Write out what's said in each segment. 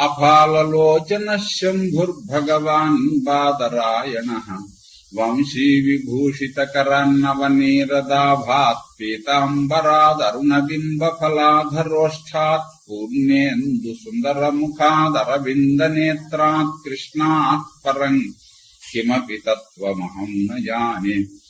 अफालोचन शंभुर्भगवान् बादरायणः वंशी सुंदर पीताम्बरादरुणबिम्बफलाधरोष्ठात् पूर्णेन्दुसुन्दरमुखादरविन्दनेत्रात् कृष्णात् परम्। किमपि तत्त्वमहम् न जाने।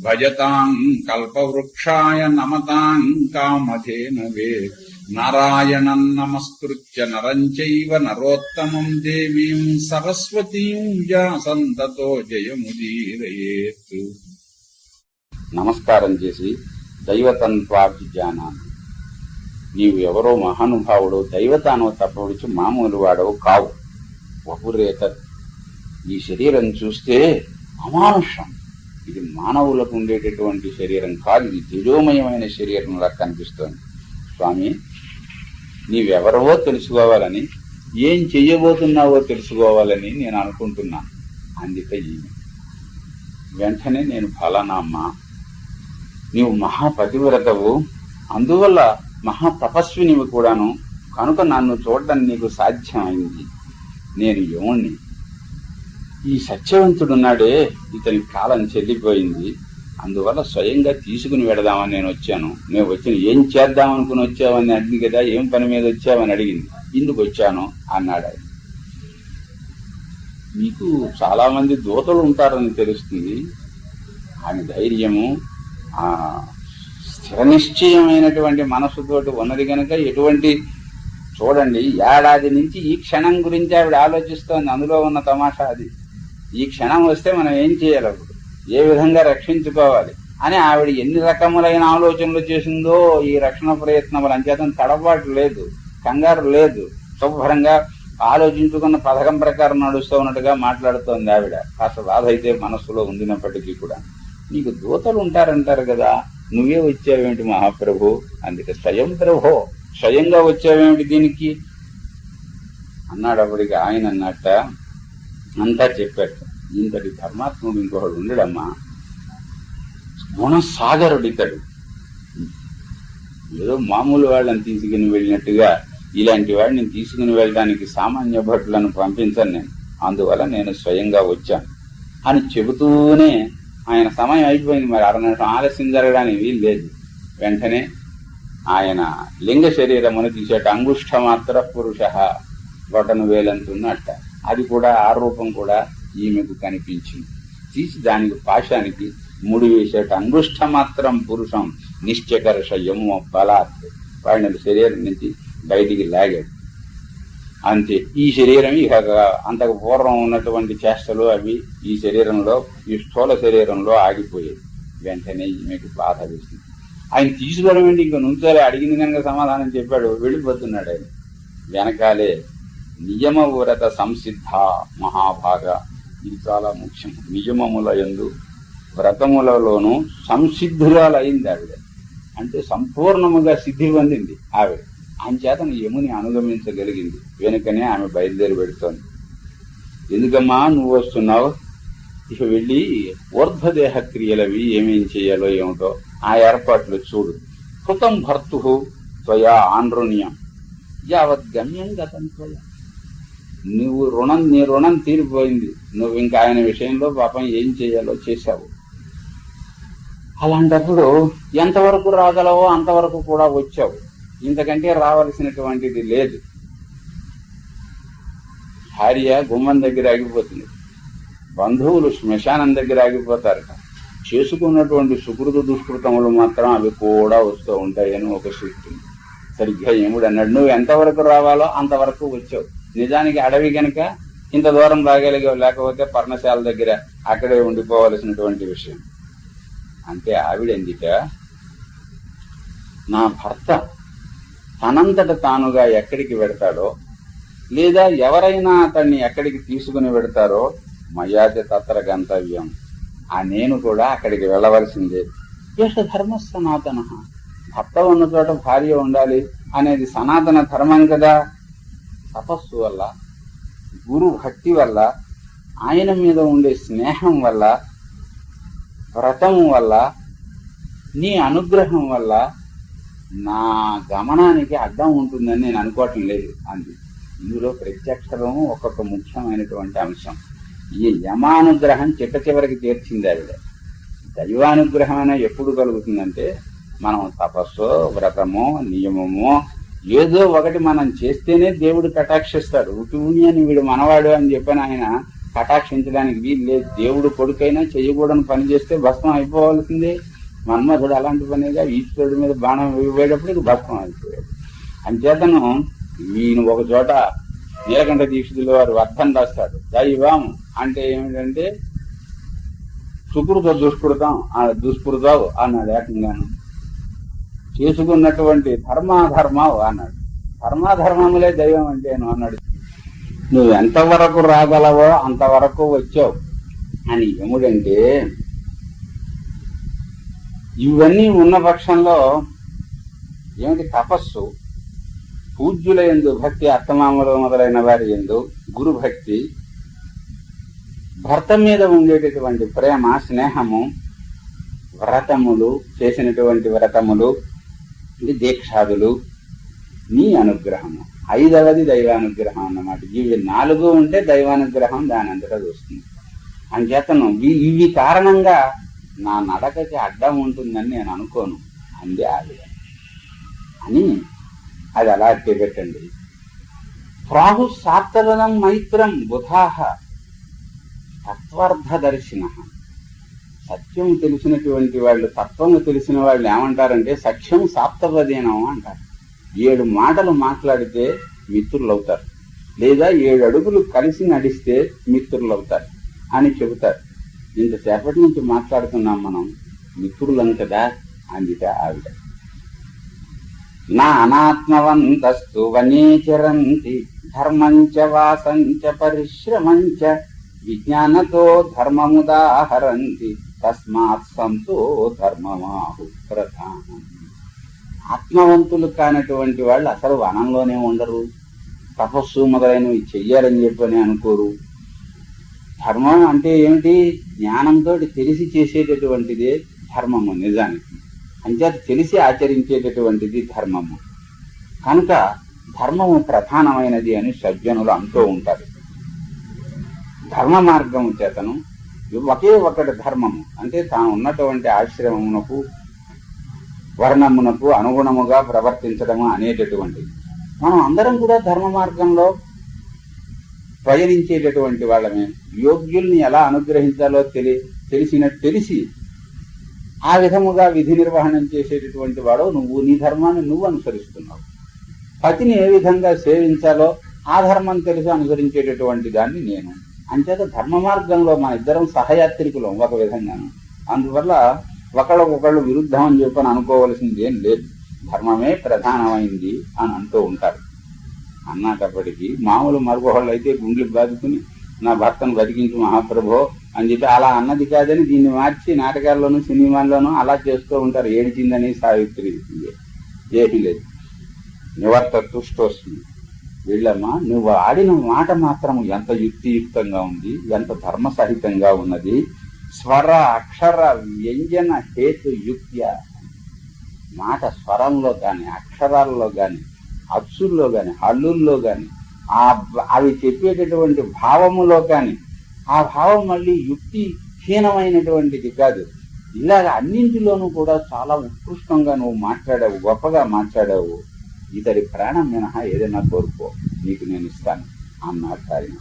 భజతాం కల్పవృక్షాయ నమతాం కామధేనవే నారాయణం నమస్కృత్య నరం చైవ నరోత్తమం దేవీం సరస్వతీం వ్యాసంతతో జయముదీరయేత్ నమస్కారం చేసి దైవతన్వాభిజ్ఞానాన్ని నీవు ఎవరో మహానుభావుడు దైవతానో తప్పవిడిచి మామూలు వాడవు కావు. వపురేత ఈ శరీరం చూస్తే అమానుషం. ఇది మానవులకు ఉండేటటువంటి శరీరం కాదు ఇది తేజోమయమైన శరీరంలా కనిపిస్తోంది. స్వామి నీవెవరవో తెలుసుకోవాలని ఏం చెయ్యబోతున్నావో తెలుసుకోవాలని నేను అనుకుంటున్నాను. అందుకే వెంటనే నేను ఫలానా అమ్మా నీవు మహాపతివ్రతవు అందువల్ల మహాతపస్వినివి కూడాను కనుక నన్ను చూడడం నీకు సాధ్యమైంది. నేను యోణ్ణి ఈ సత్యవంతుడున్నాడే ఇతని కాలం చెల్లిపోయింది. అందువల్ల స్వయంగా తీసుకుని వెడదామని నేను వచ్చాను. మేము వచ్చిన ఏం చేద్దామనుకుని వచ్చావని అడిగింది కదా ఏం పని మీద వచ్చావని అడిగింది. ఇందుకు వచ్చాను అన్నాడు ఆయన. మీకు చాలా మంది దూతలు ఉంటారని తెలుస్తుంది. ఆమె ధైర్యము ఆ స్థిర నిశ్చయమైనటువంటి మనసుతోటి ఉన్నది కనుక ఎటువంటి చూడండి ఏడాది నుంచి ఈ క్షణం గురించి ఆవిడ ఆలోచిస్తోంది. అందులో ఉన్న తమాషా అది. ఈ క్షణం వస్తే మనం ఏం చేయాలి అప్పుడు? ఏ విధంగా రక్షించుకోవాలి? అని ఆవిడ ఎన్ని రకములైన ఆలోచనలు చేసిందో ఈ రక్షణ ప్రయత్నములు అంచేతం తడబాటు లేదు కంగారు లేదు. శుభ్రంగా ఆలోచించుకున్న పథకం ప్రకారం నడుస్తూ ఉన్నట్టుగా మాట్లాడుతోంది ఆవిడ. కాస్త బాధ అయితే మనస్సులో ఉండినప్పటికీ కూడా. నీకు దూతలు ఉంటారంటారు కదా నువ్వే వచ్చావేమిటి మహాప్రభు? అందుకే స్వయం ప్రభో స్వయంగా వచ్చావేమిటి దీనికి? అన్నాడు అప్పటికి ఆయన అన్నట్ట అంతా చెప్పాడు. ఇంతటి ధర్మాత్ముడు ఇంకొకడు ఉండడమ్మా. గుణసాగరుడు ఇతడు ఏదో మామూలు వాళ్ళని తీసుకుని వెళ్ళినట్టుగా ఇలాంటి వాడిని తీసుకుని వెళ్ళడానికి సామాన్య భటులను పంపించను నేను. అందువల్ల నేను స్వయంగా వచ్చాను. అని చెబుతూనే ఆయన సమయం అయిపోయింది. మరి అర నిమిషం ఆలస్యం జరగడానికి వీలు లేదు. వెంటనే ఆయన లింగ శరీరమును తీసేట. అంగుష్ట మాత్ర పురుష బొటను వేలంతున్నట్ట. అది కూడా ఆ రూపం కూడా ఈమెకు కనిపించింది. తీసి దానికి పాశానికి ముడి వేసేట అంగుష్ట మాత్రం పురుషం నిశ్చకర్ష యము బలాత్ వాడిని శరీరం నుంచి బయటికి లాగాడు. అంతే ఈ శరీరం ఇక అంతకు పూర్వం ఉన్నటువంటి చేష్టలు అవి ఈ శరీరంలో ఈ స్థూల శరీరంలో ఆగిపోయాయి. వెంటనే ఈమెకు బాధ వేసింది. ఆయన తీసుకోవడం ఏంటి ఇంకా నుంచోలే అడిగింది కనుక సమాధానం చెప్పాడు వెళ్ళిపోతున్నాడు ఆయన. వెనకాలే నియమవ్రత సంసిద్ధ మహాభాగ ఇది చాలా ముఖ్యం. నిజమముల ఎందు వ్రతములలోనూ అయింది ఆవిడ. అంటే సంపూర్ణముగా సిద్ధి పొందింది ఆవిడ. అంచేతను యముని అనుగమించగలిగింది. వెనుకనే ఆమె బయలుదేరి పెడుతోంది ఎందుకమ్మా నువ్వు వస్తున్నావు? ఇక వెళ్ళి ఊర్ధ్వదేహ క్రియలవి ఏమేం చేయాలో ఏమిటో ఆ ఏర్పాట్లు చూడు. కృతం భర్తు త్వయా ఆండ్రుణ్యం. యావత్ గమ్యం గతం త్వయా. నువ్వు రుణం నీ రుణం తీరిపోయింది. నువ్వు ఇంకా ఆయన విషయంలో పాపం ఏం చేయాలో చేశావు. అలాంటప్పుడు ఎంతవరకు రాగలవో అంతవరకు కూడా వచ్చావు. ఇంతకంటే రావలసినటువంటిది లేదు. భార్య గుమ్మం దగ్గర ఆగిపోతుంది. బంధువులు శ్మశానం దగ్గర ఆగిపోతారట. చేసుకున్నటువంటి సుకృత దుష్కృతములు మాత్రం అవి కూడా వస్తూ ఉంటాయని ఒక శక్తి సరిగ్గా ఏముడు అన్నాడు నువ్వు ఎంతవరకు రావాలో అంతవరకు వచ్చావు. నిజానికి అడవి గనక ఇంత దూరం రాగలిగావు లేకపోతే పర్ణశాల దగ్గర అక్కడే ఉండిపోవలసినటువంటి విషయం. అంటే ఆవిడెందిట నా భర్త తనంతట తానుగా ఎక్కడికి వెడతాడో లేదా ఎవరైనా అతన్ని ఎక్కడికి తీసుకుని వెడతారో మయాతి తత్ర గంతవ్యం. ఆ నేను కూడా అక్కడికి వెళ్ళవలసిందే. యశ ధర్మ సనాతన. భర్త ఉన్న చోట భార్య ఉండాలి అనేది సనాతన ధర్మం కదా. తపస్సు వల్ల గురు భక్తి వల్ల ఆయన మీద ఉండే స్నేహం వల్ల వ్రతం వల్ల నీ అనుగ్రహం వల్ల నా గమనానికి అడ్డం ఉంటుందని నేను అనుకోవటం లేదు. అంది. ఇందులో ప్రత్యక్షరము ఒక్కొక్క ముఖ్యమైనటువంటి అంశం. ఈ యమానుగ్రహం చిట్ట చివరికి తీర్చింది ఆవిడ. దైవానుగ్రహం అయినా ఎప్పుడు కలుగుతుందంటే మనం తపస్సు వ్రతము నియమము ఏదో ఒకటి మనం చేస్తేనే దేవుడు కటాక్షిస్తాడు. ఉటి అని వీడు మనవాడు అని చెప్పాను ఆయన కటాక్షించడానికి వీలు లేదు. దేవుడు కొడుకైనా చేయకూడని పని చేస్తే భస్మం అయిపోవాల్సిందే. మన్మధుడు అలాంటి పనిగా ఈశ్వరుడి మీద బాణం వేయబోయేటప్పుడు ఇది భస్మం అయిపోయాడు అంచేతను ఈయన ఒక చోట నీలకంఠ దీక్షితుల వారు అర్థం రాస్తాడు దైవం అంటే ఏమిటంటే సుకృత దుష్కృతం ఆ దుష్కృతావు అన్నాడు ఏకంగాను. చేసుకున్నటువంటి ధర్మాధర్మావు అన్నాడు. ధర్మాధర్మములే దైవం అంటేను అన్నాడు. నువ్వు ఎంతవరకు రాగలవో అంతవరకు వచ్చావు. అని ఎముడంటే ఇవన్నీ ఉన్న పక్షంలో ఏమిటి తపస్సు? పూజ్యుల ఎందు భక్తి అత్తమామలు మొదలైన వారి ఎందు గురుభక్తి భర్త మీద ఉండేటటువంటి ప్రేమ స్నేహము వ్రతములు చేసినటువంటి వ్రతములు ఇది దీక్షాదులు. నీ అనుగ్రహము. ఐదవది దైవానుగ్రహం అన్నమాట. ఇవి నాలుగు ఉంటే దైవానుగ్రహం దాని అంతటా వస్తుంది అంచేతను ఇవి ఇవి కారణంగా నా నడకకి అడ్డం ఉంటుందని నేను అనుకోను. అంది ఆవిడ. అని అది అలా పెట్టండి ప్రాహు సాత్తదనం మైత్రం బుధాహ తత్వార్థదర్శిన సత్యం తెలిసినటువంటి వాళ్ళు తత్వము తెలిసిన వాళ్ళు ఏమంటారంటే సఖ్యం సాప్తపదీనం అంటారు. ఏడు మాటలు మాట్లాడితే మిత్రులు అవుతారు లేదా ఏడు అడుగులు కలిసి నడిస్తే మిత్రులు అవుతారు అని చెబుతారు. ఇంతసేపటి నుంచి మాట్లాడుతున్నాం మనం మిత్రులం కదా అందిట ఆవిడ. నా అనాత్మవంతస్తు వనేచరంతి ధర్మంచ వాసంచ పరిశ్రమంచ విజ్ఞానతో ధర్మముదాహరంతి. తస్మాత్ సంతో ధర్మమాహు ప్రధానం. ఆత్మవంతులు కానటువంటి వాళ్ళు అసలు వనంలోనే ఉండరు. తపస్సు మొదలైనవి చెయ్యాలని చెప్పని అనుకోరు. ధర్మం అంటే ఏమిటి? జ్ఞానంతో తెలిసి చేసేటటువంటిదే ధర్మము నిజానికి. అంచేత తెలిసి ఆచరించేటటువంటిది ధర్మము. కనుక ధర్మము ప్రధానమైనది అని సజ్జనులు అంటూ ఉంటారు. ధర్మ మార్గము చేతను ఒకే ఒకటి ధర్మము. అంటే తాను ఉన్నటువంటి ఆశ్రమమునకు వర్ణమునకు అనుగుణముగా ప్రవర్తించడము అనేటటువంటిది మనం అందరం కూడా ధర్మ మార్గంలో ప్రయాణించేటటువంటి వాళ్ళమే. యోగ్యుల్ని ఎలా అనుగ్రహించాలో తెలి తెలిసిన తెలిసి ఆ విధముగా విధి నిర్వహణం చేసేటటువంటి వాడు నువ్వు నీ ధర్మాన్ని నువ్వు అనుసరిస్తున్నావు. పతిని ఏ విధంగా సేవించాలో ఆ ధర్మం తెలిసి అనుసరించేటటువంటి దాన్ని నేను. అంచేత ధర్మ మార్గంలో మన ఇద్దరం సహయాత్రికులం ఒక విధంగాను అందువల్ల ఒకళ్ళకొకళ్ళు విరుద్ధం అని చెప్పని అనుకోవలసింది ఏం లేదు. ధర్మమే ప్రధానమైంది అని అంటూ ఉంటారు. అన్నటప్పటికీ మామూలు మరొకళ్ళు అయితే గుండెలు బాదుకుని నా భర్తను బతికించు మహాప్రభో అని చెప్పి అలా అన్నది కాదని దీన్ని మార్చి నాటకాల్లోనూ సినిమాల్లోనూ అలా చేస్తూ ఉంటారు. ఏడిచిందని సావిత్రి. ఏమీ లేదు. నివర్త తుష్టోస్తుంది వీళ్ళమ్మా నువ్వు ఆడిన మాట మాత్రం ఎంత యుక్తియుక్తంగా ఉంది ఎంత ధర్మ సహితంగా ఉన్నది? స్వర అక్షర వ్యంజన హేతు యుక్త్య. మాట స్వరంలో గాని అక్షరాల్లో గాని అచ్చుల్లో గాని హల్లుల్లో గాని ఆ అవి చెప్పేటటువంటి భావములో కాని ఆ భావం మళ్ళీ యుక్తి హీనమైనటువంటిది కాదు. ఇలాగ అన్నింటిలోనూ కూడా చాలా ఉత్కృష్టంగా నువ్వు మాట్లాడావు గొప్పగా మాట్లాడావు. ఇతడి ప్రాణం మినహా ఏదైనా కోరుకో నీకు నేను ఇస్తాను అన్నాడు ఆయన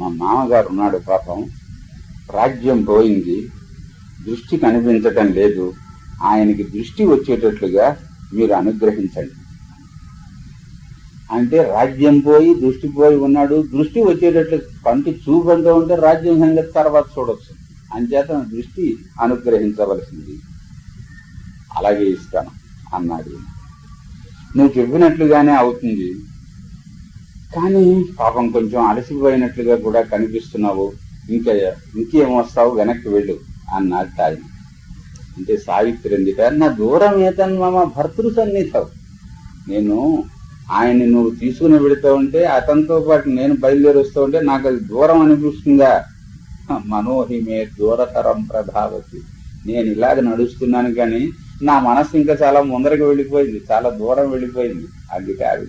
మా మామగారు ఉన్నాడు పాపం రాజ్యం పోయింది దృష్టి కనిపించటం లేదు ఆయనకి దృష్టి వచ్చేటట్లుగా మీరు అనుగ్రహించండి. అంటే రాజ్యం పోయి దృష్టి పోయి ఉన్నాడు దృష్టి వచ్చేటట్లు కంటి చూపంతో ఉంటే రాజ్యం సంగతి తర్వాత చూడొచ్చు. అంచేత దృష్టి అనుగ్రహించవలసింది. అలాగే ఇస్తాను అన్నాడు నువ్వు చెప్పినట్లుగానే అవుతుంది. కానీ పాపం కొంచెం అలసిపోయినట్లుగా కూడా కనిపిస్తున్నావు. ఇంకా ఇంకేం వస్తావు? వెనక్కి వెళ్ళు అన్నాడు తాయి అంటే సావిత్రి ఎందుక నా దూరం ఏతన్మమ భర్తృ సన్నిధవు నేను ఆయన్ని నువ్వు తీసుకుని వెళుతూ ఉంటే అతనితో పాటు నేను బయలుదేరి వస్తూ ఉంటే నాకు అది దూరం అనిపిస్తుందా? మనోహిమే దూరతరం ప్రభావతి. నేను ఇలాగ నడుస్తున్నాను కానీ నా మనసు ఇంకా చాలా ముందరకు వెళ్ళిపోయింది చాలా దూరం వెళ్ళిపోయింది అందుకే ఆవిడ.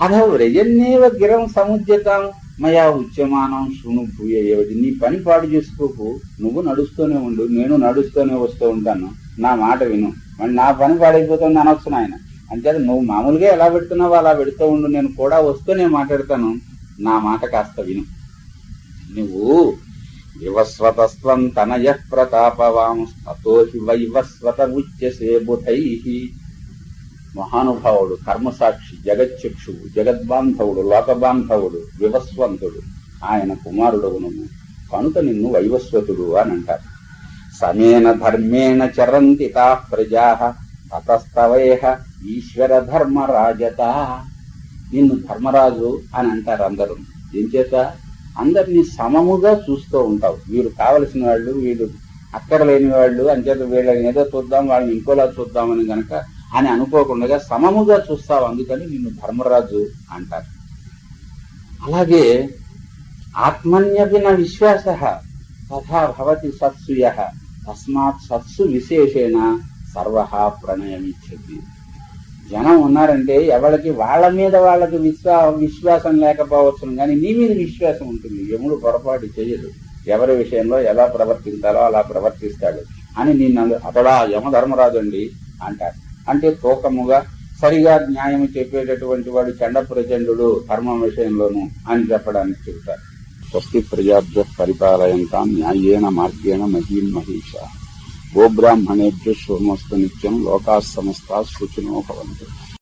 అదో వ్రజన్నేవ గిరం సముద్యతం మయా ఉచ్యమానం శృణు భూయ నీ పని పాడు చేసుకోకు నువ్వు నడుస్తూనే ఉండు నేను నడుస్తూనే వస్తూ ఉంటాను. నా మాట విను. మరి నా పని పాడైపోతుంది అనొచ్చు ఆయన అంతే నువ్వు మామూలుగా ఎలా పెడుతున్నావో అలా పెడుతూ ఉండు నేను కూడా వస్తూనే మాట్లాడతాను. నా మాట కాస్త విను. నువ్వు వివస్వతస్వం తనయ ప్రతాపవాం తతోహి వైవస్వత ఉచ్యసే బుధై. మహానుభావుడు కర్మసాక్షి జగచ్చక్షువు జగద్బాంధవుడు లోకబాంధవుడు వివస్వంతుడు. ఆయన కుమారుడవును కనుక నిన్ను వైవస్వతుడు అని అంటారు. సమేన ధర్మేణ చరంతి తా ప్రజా తతస్తవేహ ఈశ్వర ధర్మరాజత. నిన్ను ధర్మరాజు అని అంటారు అందరూ. ఏం చేత? అందరినీ సమముగా చూస్తూ ఉంటావు. వీరు కావలసిన వాళ్ళు వీళ్ళు అక్కడ లేని వాళ్ళు అంచేత వీళ్ళని ఏదో చూద్దాం వాళ్ళని ఇంకోలా చూద్దామని గనక అని అనుకోకుండా సమముగా చూస్తావు. అందుకని నిన్ను ధర్మరాజు అంటారు. అలాగే ఆత్మన్యపిన విశ్వాస తథా భవతి సత్సుయ తస్మాత్ సత్సు విశేషేణ సర్వ ప్రణయమిచ్చతి జనం ఉన్నారంటే ఎవరికి వాళ్ళ మీద వాళ్ళకి విశ్వా విశ్వాసం లేకపోవచ్చు కానీ నీ మీద విశ్వాసం ఉంటుంది. యముడు పొరపాటు చేయదు. ఎవరి విషయంలో ఎలా ప్రవర్తించాలో అలా ప్రవర్తిస్తాడు అని నిన్ను అతడా యమధర్మరాజు అండి అంటారు. అంటే తూకముగా సరిగా న్యాయం చెప్పేటటువంటి వాడు చండ ప్రచండు ధర్మం విషయంలోను అని చెప్పడానికి చెబుతారు. స్వస్తి ప్రజాభ్య పరిపాలయంతా న్యాయేన మార్గేణ మహీం మహీష. గోబ్రాహ్మణేభ్య శుభమస్తు నిత్యం లోకా సమస్త శుచినో భవంతు.